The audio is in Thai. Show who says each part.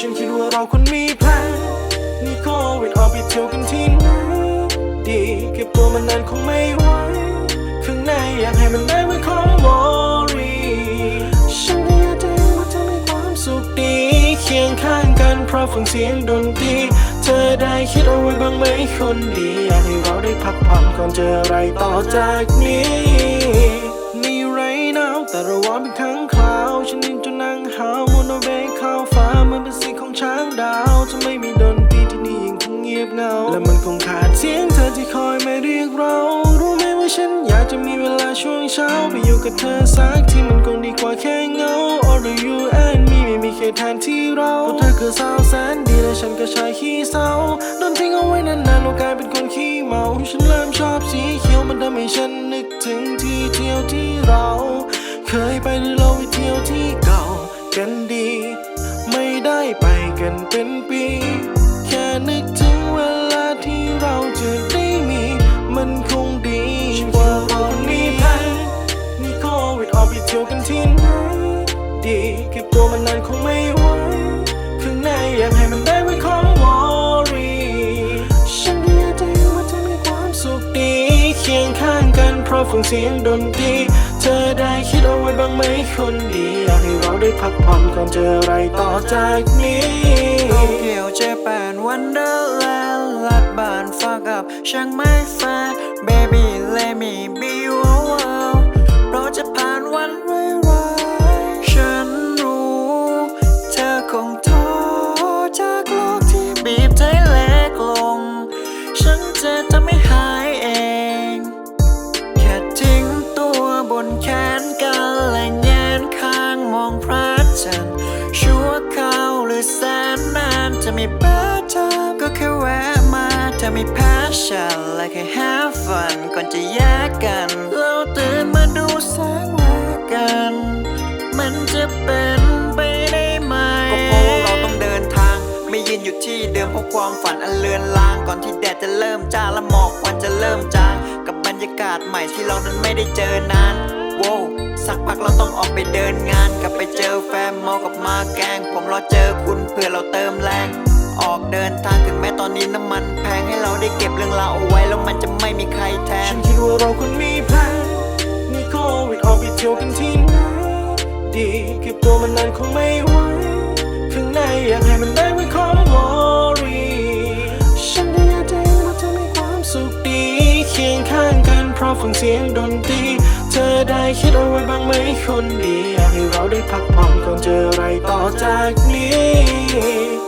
Speaker 1: ฉันคิดว่าเราควรมีแพลนนี่โควิดออกไปเที่ยวกันที่ไหนดีเก็บตัวมานานคงไม่ไหวข้างในอยากให้มันได้เหมือนของวอรีฉันก็อยากจะเห็นว่าเธอมีความสุขดี เคียงข้างกันเพราะฟังเสียงดนตรีเธอได้คิดเอาไว้บ้างไหมคนดีอยากให้เราได้พักผ่อนก่อนเจออะไรต่อจากนี้มีไรหนาวแต่ระวังเป็นข้งคราว ฉันยิ่งจนนั่งหาว เหมือนเป็นสีของช้างดาวจะไม่มีดนตรีที่นี่ยิ่งคงเงียบเงา และมันคงขาดเสียงเธอที่คอยมาเรียกเรา รู้ไหมว่าฉันอยากจะมีเวลาช่วงเช้าไปอยู่กับเธอสักที่มันคงดีกว่าแค่เงา All of you and me ไม่มีใครแทนที่เราเพราะเธอคือสาวแสนดีและฉันก็ชายขี้เศร้าโดนทิ้งเอาไว้นานๆเรากลายเป็นคนขี้เมา ฉันเริ่มชอบสีเขียวมันทำให้ฉันนึกถึงที่เที่ยวที่เรา เคยไปหรือเราไปเที่ยวที่เก่ากันดี ไม่ไปกันเป็นปี แค่นึกถึงเวลาที่เราจะได้มี มันคงดีกว่าตอนนี้แพ้นี่โควิดออกไปเที่ยวกันที่ไหนดีเก็บตัวมันนานคงไม่ไหวข้างในอยากให้มันได้ไว้ของวอรี่ฉันอยากจะเห็นว่าเธอมีความสุขดี เคียงข้างกันเพราะฟังเสียงดนตรี เจอได้คิดเอาไว้บ้างไหมคนดีอยากให้เราได้พักผ่อนก่อนเจออะไรต่อจากนี้
Speaker 2: เกี่ยวเจแปนวันเดอร์แลนด์ลัดบ้านฟากับช่างไม่แฟน baby let me be your one. จะม่เปิดทางก็แค่แวะมาเธอม่แพ้ฉันและแค่ have fun ก่อนจะแยกกัน เราตื่นมาดูแสงแลกกัน มันจะเป็นไปได้ไหม ก็เพราะเราต้องเดินทาง ไม่ยืนอยู่ที่เดิมเพราะความฝันอันเลือนลาง ก่อนที่แดดจะเริ่มจ้าและหมอกควันจะเริ่มจางกับบรรยากาศใหม่ที่เรานั้นไม่ได้เจอนานโว้สักพักเราต้องออกไปเดินงาน กลับไปเจอแฟนเมากับมาแกง ผมรอเจอ ได้เก็บเรื่องราวเอาไว้แล้วมันจะไม่มีใครแทน
Speaker 1: ฉันคิดว่าเราควรมีแพลนนี่โควิดออกไปเที่ยวกันที่ไหนดีเก็บตัวมันนานคงไม่ไหวข้างในอยากให้มันได้ไว้ของวอรีฉันก็อยากจะเห็นว่าเธอมีความสุขดี เคียงข้างกันเพราะฟังเสียงดนตรีเธอได้คิดเอาไว้บ้างไหมคนดีอยากให้เราได้พักผ่อนก่อนเจออะไรต่อจากนี้